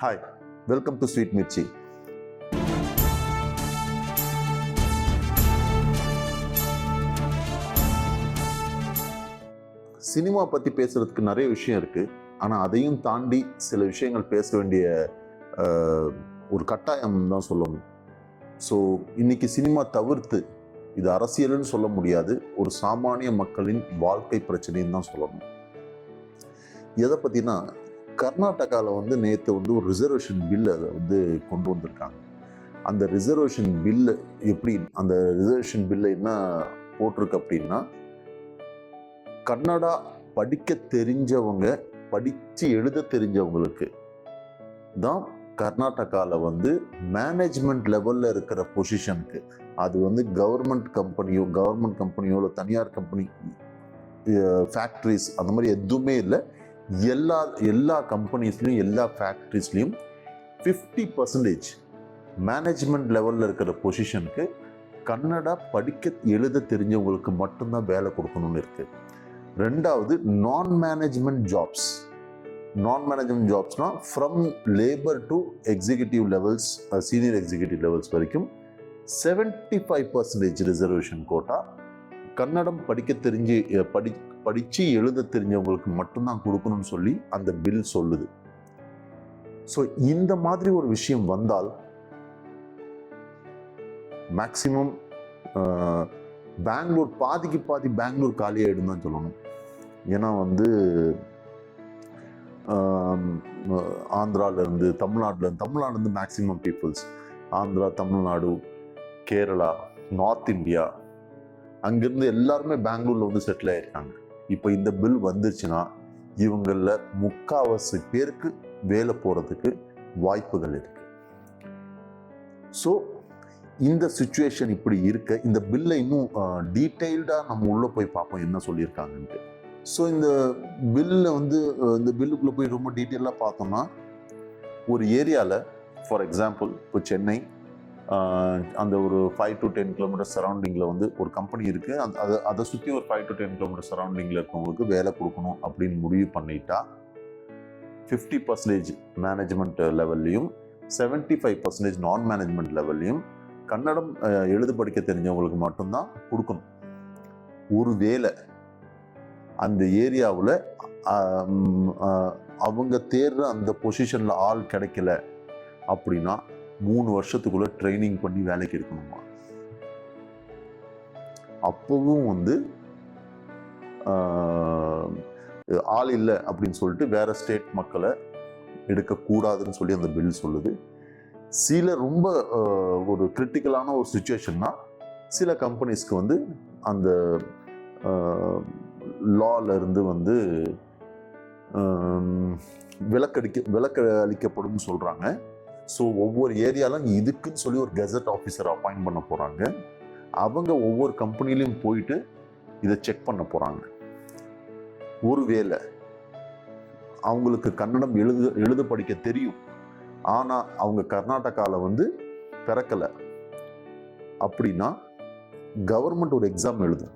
Hi welcome to sweet Mirchi cinema பற்றி பேசுறதுக்கு நிறைய விஷயம் இருக்குது ஆனால் அதையும் தாண்டி சில விஷயங்கள் பேச வேண்டிய ஒரு கட்டாயம் தான் சொல்லணும். ஸோ இன்னைக்கு சினிமா தவிர்த்து இது அரசியல்னு சொல்ல முடியாது. ஒரு சாமானிய மக்களின் வாழ்க்கை பிரச்சனைன்னு தான் சொல்லணும். எதை பற்றினா கர்நாடகாவில் வந்து நேற்று வந்து ஒரு ரிசர்வேஷன் பில் அதை வந்து கொண்டு வந்திருக்காங்க. அந்த ரிசர்வேஷன் பில்லு எப்படி அந்த ரிசர்வேஷன் பில்லு என்ன போட்டிருக்கு அப்படின்னா கன்னடா படிக்க தெரிஞ்சவங்க படித்து எழுத தெரிஞ்சவங்களுக்கு தான் கர்நாடகாவில் வந்து மேனேஜ்மெண்ட் லெவலில் இருக்கிற பொசிஷனுக்கு அது வந்து கவர்மெண்ட் கம்பெனியோ கவர்மெண்ட் கம்பெனியோ இல்லை தனியார் கம்பெனி ஃபேக்ட்ரிஸ் அந்த மாதிரி எதுவுமே இல்லை. எல்லா எல்லா கம்பெனிஸ்லையும் எல்லா ஃபேக்ட்ரிஸ்லையும் ஃபிஃப்டி பர்சன்டேஜ் மேனேஜ்மெண்ட் லெவலில் இருக்கிற பொசிஷனுக்கு கன்னடா படிக்க எழுத தெரிஞ்சவங்களுக்கு மட்டும்தான் வேலை கொடுக்கணும்னு இருக்குது ரெண்டாவது non management jobs non management ஜாப்ஸ்னால் from labour to executive levels senior executive levels வரைக்கும் seventy five percentage reservation quota Kannada படிக்க தெரிஞ்சு படி படித்து எழுத தெரிஞ்சவங்களுக்கு மட்டும்தான் கொடுக்கணும்னு சொல்லி அந்த பில் சொல்லுது. ஸோ இந்த மாதிரி ஒரு விஷயம் வந்தால் மேக்சிமம் பெங்களூர் பாதிக்கு பாதி பெங்களூர் காலியாகிடும் தான் சொல்லணும். ஏன்னா வந்து ஆந்திராவிலேருந்து தமிழ்நாட்டிலேருந்து தமிழ்நாடுலேருந்து maximum peoples Andhra Tamil Nadu Kerala north India அங்கேருந்து எல்லாருமே பெங்களூரில் வந்து செட்டில் ஆயிருக்காங்க. இப்போ இந்த பில் வந்துருச்சுன்னா இவங்களில் முக்காவாசி பேருக்கு வேலை போகிறதுக்கு வாய்ப்புகள் இருக்கு. ஸோ இந்த சுச்சுவேஷன் இப்படி இருக்க இந்த பில்லை இன்னும் டீட்டெயில்டாக நம்ம உள்ளே போய் பார்ப்போம் என்ன சொல்லியிருக்காங்கன்ட்டு. ஸோ இந்த பில்லில் வந்து இந்த பில்லுக்குள்ளே போய் ரொம்ப டீட்டெயிலாக பார்த்தோம்னா ஒரு ஏரியாவில் ஃபார் எக்ஸாம்பிள் இப்போ சென்னை அந்த ஒரு ஃபைவ் டு டென் கிலோமீட்டர் சரௌண்டிங்கில் வந்து ஒரு கம்பெனி இருக்குது அந்த அதை அதை சுற்றி ஒரு ஃபைவ் டு டென் கிலோமீட்டர் சரௌண்டிங்கில் இருக்கவங்களுக்கு வேலை கொடுக்கணும் அப்படின்னு முடிவு பண்ணிட்டா ஃபிஃப்டி பர்சன்டேஜ் மேனேஜ்மெண்ட் லெவல்லையும் seventy five percentage non management லெவல்லையும் கன்னடம் எழுது படிக்க தெரிஞ்சவங்களுக்கு மட்டும்தான் கொடுக்கணும். ஒரு வேலை அந்த ஏரியாவில் அவங்க தேடுற அந்த பொசிஷனில் ஆள் கிடைக்கல அப்படின்னா மூணு வருஷத்துக்குள்ள ட்ரைனிங் பண்ணி வேலைக்கு எடுக்கணுமா? அப்பவும் வந்து ஆள் இல்லை அப்படின்னு சொல்லிட்டு வேற ஸ்டேட் மக்களை எடுக்கக்கூடாதுன்னு சொல்லி அந்த பில் சொல்லுது. சில ரொம்ப ஒரு கிரிட்டிக்கலான ஒரு சுச்சுவேஷன்னா சில கம்பெனிஸ்க்கு வந்து அந்த லாலேருந்து வந்து விளக்கடிக்க விலக்கடிக்க விலக்கு அளிக்கப்படும் சொல்கிறாங்க ஸோ ஒவ்வொரு ஏரியாலும் இதுக்குன்னு சொல்லி ஒரு கெசட் ஆஃபீஸர் அப்பாயிண்ட் பண்ண போகிறாங்க அவங்க ஒவ்வொரு கம்பெனிலையும் போயிட்டு இதை செக் பண்ண போகிறாங்க ஒருவேளை அவங்களுக்கு கன்னடம் எழுது எழுத படிக்க தெரியும். ஆனால் அவங்க கர்நாடகாவில் வந்து பிறக்கலை. அப்படின்னா கவர்மெண்ட் ஒரு எக்ஸாம் எழுதும்.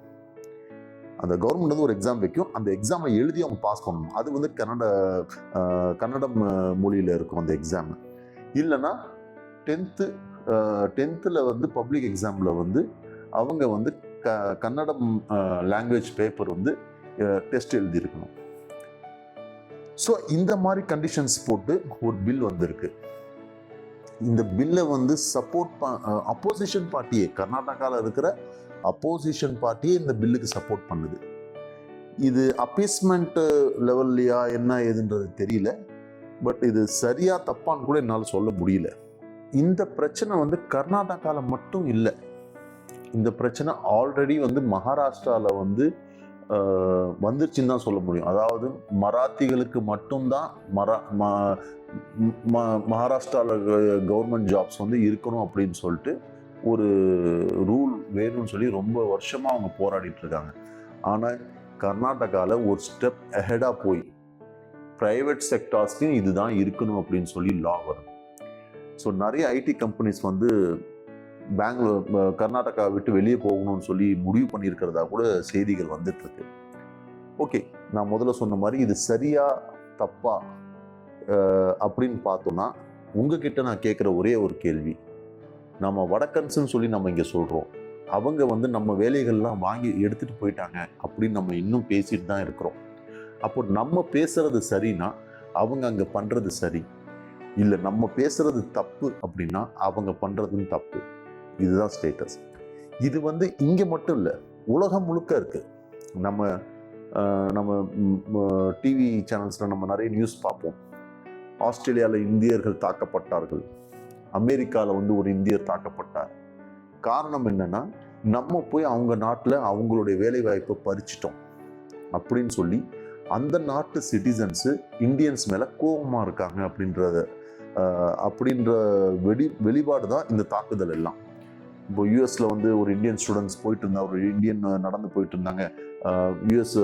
அந்த கவர்மெண்ட் வந்து ஒரு எக்ஸாம் வைக்கும். அந்த எக்ஸாமை எழுதி அவங்க பாஸ் பண்ணணும். அது வந்து கன்னட கன்னடம் மொழியில் இருக்கும் அந்த எக்ஸாமு இல்லைன்னா டென்த்து டென்த்தில் வந்து பப்ளிக் எக்ஸாமில் வந்து அவங்க வந்து க கன்னடம் லாங்குவேஜ் பேப்பர் வந்து டெஸ்ட் எழுதியிருக்கணும். ஸோ இந்த மாதிரி கண்டிஷன்ஸ் போட்டு ஒரு பில் வந்திருக்கு. இந்த பில்லை வந்து சப்போர்ட் அப்போசிஷன் பார்ட்டியே கர்நாடகாவில் இருக்கிற அப்போசிஷன் பார்ட்டியே இந்த பில்லுக்கு சப்போர்ட் பண்ணுது. இது அப்பீஸ்மெண்ட் லெவல்லையா என்ன ஏதுன்றது தெரியல. பட் இது சரியா தப்பான்னு கூட என்னால் சொல்ல முடியல. இந்த பிரச்சனை வந்து கர்நாடகாவில் மட்டும் இல்லை. இந்த பிரச்சனை ஆல்ரெடி வந்து மகாராஷ்டிராவில் வந்து வந்துருச்சுன்னு தான் சொல்ல முடியும். அதாவது மராத்திகளுக்கு மட்டும்தான் மரா ம- ம- மகாராஷ்டிராவில் கவர்மெண்ட் ஜாப்ஸ் வந்து இருக்கணும் அப்படின்னு சொல்லிட்டு ஒரு ரூல் வேணும்னு சொல்லி ரொம்ப வருஷமாக அவங்க போராடிட்டு இருக்காங்க. ஆனால் கர்நாடகாவில் ஒரு ஸ்டெப் அஹெடாக போய் ப்ரைவேட் செக்டார்ஸ்லையும் இதுதான் இருக்கணும் அப்படின்னு சொல்லி லா வரும். ஸோ நிறைய ஐடி கம்பெனிஸ் வந்து பெங்களூர் கர்நாடகா விட்டு வெளியே போகணும்னு சொல்லி முடிவு பண்ணியிருக்கிறதா கூட செய்திகள் வந்துட்டுருக்கு. ஓகே நான் முதல்ல சொன்ன மாதிரி இது சரியா தப்பா அப்படின்னு பார்த்தோன்னா உங்ககிட்ட நான் கேட்குற ஒரே ஒரு கேள்வி. நம்ம வடக்கன்ஸ்னு சொல்லி நம்ம இங்கே சொல்கிறோம் அவங்க வந்து நம்ம வேலைகள்லாம் வாங்கி எடுத்துகிட்டு போயிட்டாங்க அப்படின்னு நம்ம இன்னும் பேசிட்டு தான் இருக்கிறோம். அப்போ நம்ம பேசுறது சரினா அவங்க அங்கே பண்ணுறது சரி. இல்லை நம்ம பேசுறது தப்பு அப்படின்னா அவங்க பண்ணுறதும் தப்பு. இதுதான் ஸ்டேட்டஸ் இது வந்து இங்கே மட்டும் இல்லை உலகம் முழுக்க இருக்கு. நம்ம நம்ம டிவி சேனல்ஸில் நம்ம நிறைய நியூஸ் பார்ப்போம். ஆஸ்திரேலியாவில் இந்தியர்கள் தாக்கப்பட்டார்கள். அமெரிக்காவில் வந்து ஒரு இந்தியர் தாக்கப்பட்டார். காரணம் என்னன்னா நம்ம போய் அவங்க நாட்டில் அவங்களுடைய வேலைவாய்ப்பை பறிச்சிட்டோம். அப்படின்னு சொல்லி அந்த நாட்டு சிட்டிசன்ஸு இந்தியன்ஸ் மேலே கோபமாக இருக்காங்க அப்படின்றத அப்படின்ற வெடி வெளிப்பாடு தான் இந்த தாக்குதல் எல்லாம். இப்போ யூஎஸில் வந்து ஒரு இந்தியன் ஸ்டூடெண்ட்ஸ் போயிட்டு இருந்தா ஒரு இந்தியன் நடந்து போயிட்டு இருந்தாங்க. யூஎஸ்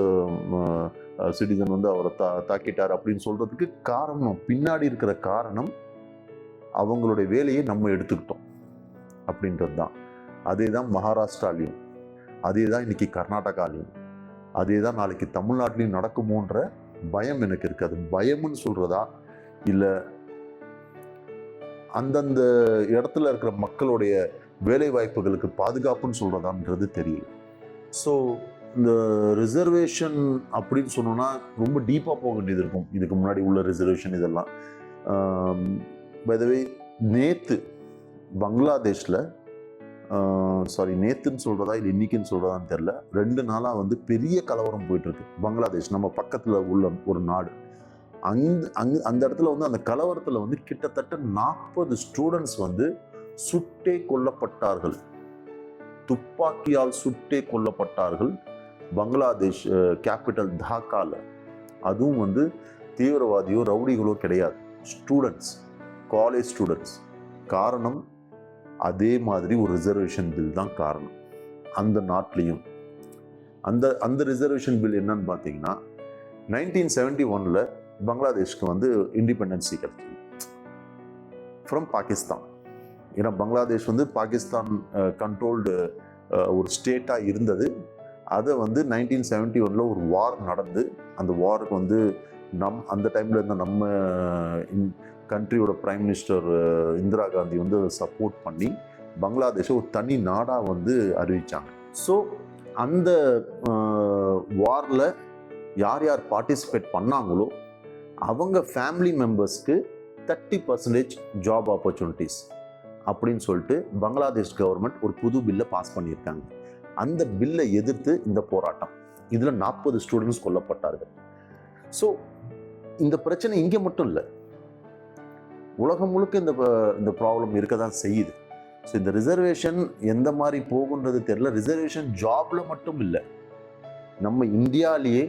சிட்டிசன் வந்து அவரை தா தாக்கிட்டார் அப்படின்னு சொல்கிறதுக்கு காரணம் பின்னாடி இருக்கிற காரணம் அவங்களுடைய வேலையை நம்ம எடுத்துக்கிட்டோம் அப்படின்றது தான். அதே தான் மகாராஷ்டிராலையும் அதே தான் இன்னைக்கு கர்நாடகாலையும். அதே தான் நாளைக்கு தமிழ்நாட்டிலையும் நடக்குமோன்ற பயம் எனக்கு இருக்குது அது பயம்னு சொல்கிறதா இல்லை அந்தந்த இடத்துல இருக்கிற மக்களுடைய வேலை வாய்ப்புகளுக்கு பாதுகாப்புன்னு சொல்கிறதான்றது தெரியல. ஸோ இந்த ரிசர்வேஷன் அப்படின்னு சொன்னோன்னா ரொம்ப டீப்பாக போக வேண்டியது இருக்கும். இதுக்கு முன்னாடி உள்ள ரிசர்வேஷன் இதெல்லாம். பதவே நேற்று பங்களாதேஷில் சாரி நேத்துன்னு சொல்றதா இல்லை இன்னைக்குன்னு சொல்றதான்னு தெரில ரெண்டு நாளாக வந்து பெரிய கலவரம் போயிட்டு இருக்கு பங்களாதேஷ் நம்ம பக்கத்தில் உள்ள ஒரு நாடு. அந்த அங் அந்த இடத்துல வந்து அந்த கலவரத்தில் வந்து கிட்டத்தட்ட நாற்பது ஸ்டூடெண்ட்ஸ் வந்து சுட்டே கொல்லப்பட்டார்கள். துப்பாக்கியால் சுட்டே கொல்லப்பட்டார்கள். பங்களாதேஷ் கேபிட்டல் டாக்கால. அதுவும் வந்து தீவிரவாதியோ ரவுடிகளோ கிடையாது. ஸ்டூடெண்ட்ஸ் காலேஜ் ஸ்டூடெண்ட்ஸ் காரணம் அதே மாதிரி ஒரு ரிசர்வேஷன் பில் தான் காரணம். அந்த நாட்லேயும் அந்த அந்த ரிசர்வேஷன் பில் என்னன்னு பார்த்தீங்கன்னா நைன்டீன் செவன்டி ஒனில் பங்களாதேஷ்க்கு வந்து இண்டிபெண்டன்சி கிடைச்சது. ஃப்ரம் பாகிஸ்தான் ஏன்னா பங்களாதேஷ் வந்து பாகிஸ்தான் கண்ட்ரோல்டு ஒரு ஸ்டேட்டாக இருந்தது. அதை வந்து நைன்டீன் செவன்டி ஒனில் ஒரு வார் நடந்து அந்த வாருக்கு வந்து நம் அந்த டைமில் இருந்த நம்ம கண்ட்ரியோட ப்ரைம் மினிஸ்டர் இந்திரா காந்தி வந்து சப்போர்ட் பண்ணி பங்களாதேஷை ஒரு தனி நாடாக வந்து அறிவித்தாங்க ஸோ அந்த வாரில் யார் யார் பார்ட்டிசிபேட் பண்ணாங்களோ அவங்க ஃபேமிலி மெம்பர்ஸ்க்கு தேர்ட்டி பர்சன்டேஜ் ஜாப் ஆப்பர்ச்சுனிட்டிஸ் அப்படின்னு சொல்லிட்டு பங்களாதேஷ் கவர்மெண்ட் ஒரு புது பில்லை பாஸ் பண்ணியிருக்காங்க. அந்த பில்லை எதிர்த்து இந்த போராட்டம். இதில் நாற்பது ஸ்டூடெண்ட்ஸ் கொல்லப்பட்டார்கள். ஸோ இந்த பிரச்சனை இங்கே மட்டும் இல்லை. உலகம் முழுக்க இந்த ப- இந்த ப்ராப்ளம் இருக்க தான் செய்யுது. ஸோ இந்த ரிசர்வேஷன் எந்த மாதிரி போகுன்றது தெரியல. ரிசர்வேஷன் ஜாப்ல மட்டும் இல்லை. நம்ம இந்தியாலேயே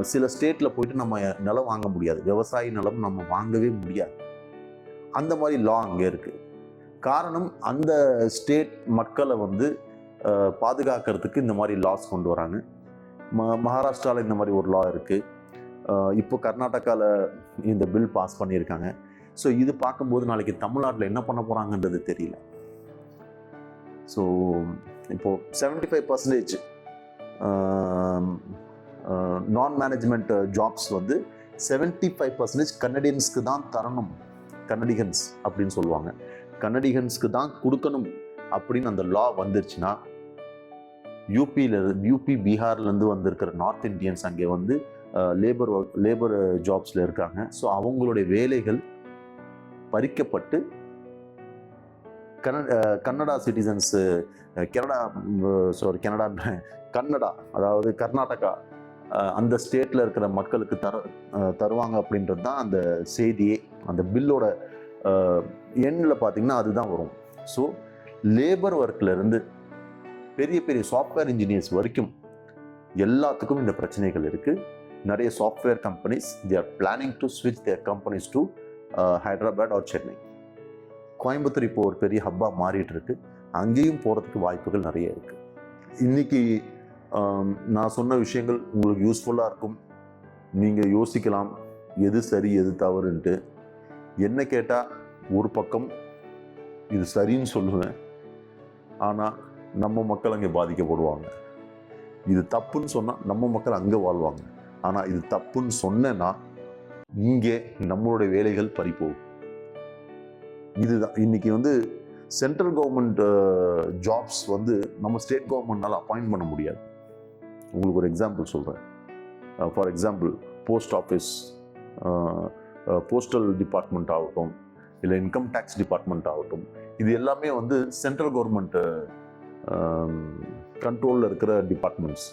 சில ஸ்டேட்டில் போயிட்டு நம்ம நிலம் வாங்க முடியாது. விவசாய நிலம் நம்ம வாங்கவே முடியாது. அந்த மாதிரி லா அங்கே இருக்குது காரணம் அந்த ஸ்டேட் மக்களை வந்து பாதுகாக்கிறதுக்கு இந்த மாதிரி லாஸ் கொண்டு வராங்க. ம மகாராஷ்டிராவில் இந்த மாதிரி ஒரு லா இருக்குது இப்போ கர்நாடகாவில் இந்த பில் பாஸ் பண்ணியிருக்காங்க. ஸோ இது பார்க்கும்போது நாளைக்கு தமிழ்நாட்டில் என்ன பண்ண போகிறாங்கன்றது தெரியல. ஸோ இப்போது seventy five percentage non management jobs வந்து செவன்டி ஃபைவ் பர்சன்டேஜ் கன்னடியன்ஸ்க்கு தான் தரணும். கன்னடிகன்ஸ் அப்படின்னு சொல்லுவாங்க. கன்னடிகன்ஸ்க்கு தான் கொடுக்கணும் அப்படின்னு அந்த லா வந்துருச்சுன்னா யூபியில் யூபி பீகார்லேருந்து வந்திருக்கிற நார்த் இந்தியன்ஸ் அங்கே வந்து லேபர் ஒர்க் லேபர் ஜாப்ஸில் இருக்காங்க. ஸோ அவங்களுடைய வேலைகள் பறிக்கப்பட்டு கன Kannada citizens Canada sorry Canada Kannada அதாவது கர்நாடகா அந்த ஸ்டேட்டில் இருக்கிற மக்களுக்கு தர தருவாங்க அப்படின்றது தான் அந்த செய்தியே. அந்த பில்லோட எண்ணில் பார்த்தீங்கன்னா அதுதான் வரும். ஸோ லேபர் ஒர்க்லேருந்து பெரிய பெரிய சாஃப்ட்வேர் இன்ஜினியர்ஸ் வரைக்கும் எல்லாத்துக்கும் இந்த பிரச்சனைகள் இருக்குது நிறைய software companies they are planning to ஸ்விட்ச் their companies to Hyderabad or Chennai Coimbatore இப்போ ஒரு பெரிய ஹப்பாக மாறிட்டு இருக்கு அங்கேயும் போகிறதுக்கு வாய்ப்புகள் நிறைய இருக்குது இன்னைக்கு நான் சொன்ன விஷயங்கள் உங்களுக்கு யூஸ்ஃபுல்லாக இருக்கும். நீங்கள் யோசிக்கலாம். எது சரி எது தவறுன்ட்டு. என்ன கேட்டால் ஒரு பக்கம் இது சரின்னு சொல்லுவேன். ஆனால் நம்ம மக்கள் அங்கே பாதிக்கப்படுவாங்க. இது தப்புன்னு சொன்னால் நம்ம மக்கள் அங்கே வாழ்வாங்க. ஆனால் இது தப்புன்னு சொன்னேன்னா இங்கே நம்மளுடைய வேலைகள் பறிப்போகும் இதுதான். இன்னைக்கு வந்து சென்ட்ரல் கவர்மெண்ட் ஜாப்ஸ் வந்து நம்ம ஸ்டேட் கவர்மெண்ட்னால அப்பாயிண்ட் பண்ண முடியாது. உங்களுக்கு ஒரு எக்ஸாம்பிள் சொல்கிறேன் for example post office postal department ஆகட்டும் இல்லை இன்கம் டேக்ஸ் டிபார்ட்மெண்ட் ஆகட்டும் இது எல்லாமே வந்து சென்ட்ரல் கவர்மெண்ட் கண்ட்ரோலில் இருக்கிற departments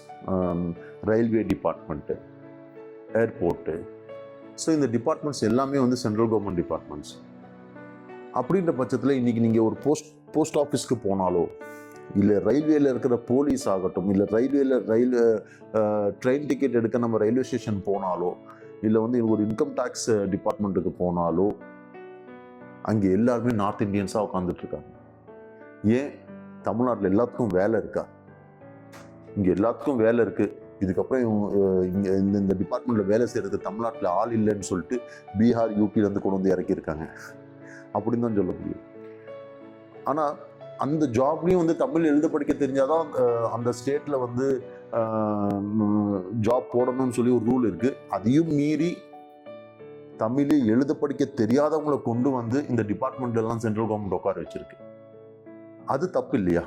railway department airport so இந்த டிபார்ட்மெண்ட்ஸ் எல்லாமே வந்து சென்ட்ரல் கவர்மெண்ட் டிபார்ட்மெண்ட்ஸ் அப்படின்ற பட்சத்தில் இன்றைக்கி நீங்கள் ஒரு போஸ்ட் போஸ்ட் ஆஃபீஸ்க்கு போனாலோ இல்லை ரயில்வேல இருக்கிற போலீஸ் ஆகட்டும் இல்லை ரயில்வேல ரயில் ட்ரெயின் டிக்கெட் எடுக்க நம்ம ரயில்வே ஸ்டேஷன் போனாலோ இல்லை வந்து ஒரு இன்கம் டேக்ஸ் டிபார்ட்மெண்ட்டுக்கு போனாலோ அங்கே எல்லாருமே நார்த் இந்தியன்ஸாக உட்காந்துட்ருக்காங்க ஏன்? தமிழ்நாட்டில் எல்லாத்துக்கும் வேலை இருக்கா? இங்கே எல்லாத்துக்கும் வேலை இருக்குது இதுக்கப்புறம் இவங்க, இந்த இந்த டிபார்ட்மெண்ட்டில் வேலை செய்கிறது தமிழ்நாட்டில் ஆள் இல்லைன்னு சொல்லிட்டு பீகார் யூபிலேருந்து கொண்டு வந்து இறக்கியிருக்காங்க. அப்படின்னு தான் சொல்ல முடியும். ஆனால் அந்த ஜாப்லேயும் வந்து தமிழ் எழுத படிக்க தெரிஞ்சாதான் அந்த ஸ்டேட்டில் வந்து ஜாப் போடணும்னு சொல்லி ஒரு ரூல் இருக்குது அதையும் மீறி தமிழ் எழுத படிக்க தெரியாதவங்களை கொண்டு வந்து இந்த டிபார்ட்மெண்ட் எல்லாம் சென்ட்ரல் கவர்மெண்ட் உட்கார வச்சுருக்கு. அது தப்பு இல்லையா?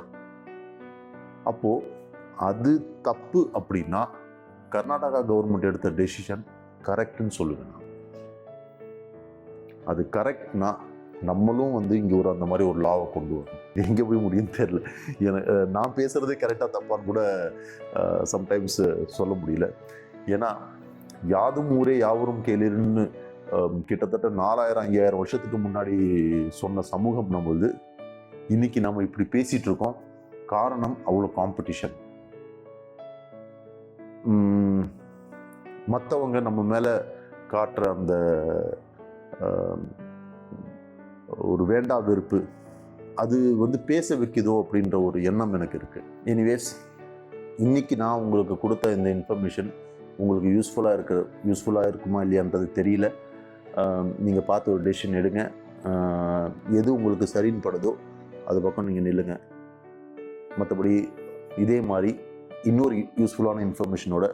அப்போது அது தப்பு அப்படின்னா கர்நாடகா கவர்மெண்ட் எடுத்த டெசிஷன் கரெக்டுன்னு சொல்லுவேன் நான். அது கரெக்ட்னா நம்மளும் வந்து இங்கே ஒரு அந்த மாதிரி ஒரு லாவை கொண்டு வரணும். எங்கே போய் முடியும்னு தெரியல. எனக்கு நான் பேசுகிறதே கரெக்டாக தப்பான்னு கூட சம்டைம்ஸ் சொல்ல முடியல. ஏன்னா யாதும் ஊரே யாவரும் கேளிர்னு கிட்டத்தட்ட நாலாயிரம் ஐயாயிரம் வருஷத்துக்கு முன்னாடி சொன்ன சமூகம் நம்மளுது இன்றைக்கி நம்ம இப்படி பேசிகிட்ருக்கோம் இருக்கோம். காரணம் அவ்வளோ காம்படிஷன் மற்றவங்க நம்ம மேலே காட்டுற அந்த ஒரு வேண்டா வெறுப்பு அது வந்து பேச வைக்குதோ அப்படின்ற ஒரு எண்ணம் எனக்கு இருக்குது எனிவேஸ் இன்றைக்கி நான் உங்களுக்கு கொடுத்த இந்த இன்ஃபர்மேஷன் உங்களுக்கு யூஸ்ஃபுல்லாக இருக்க யூஸ்ஃபுல்லாக இருக்குமா இல்லையான்றது தெரியல. நீங்கள் பார்த்து ஒரு டெசிஷன் எடுங்க. எது உங்களுக்கு சரின்னு படுதோ அது பக்கம் நீங்கள் நில்லுங்க. மற்றபடி இதே மாதிரி இன்னொரு யூஸ்ஃபுல்லான இன்ஃபர்மேஷனோட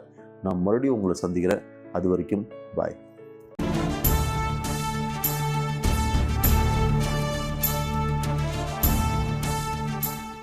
நான் மறுபடியும் உங்களை சந்திக்கிறேன். அது வரைக்கும் பாய்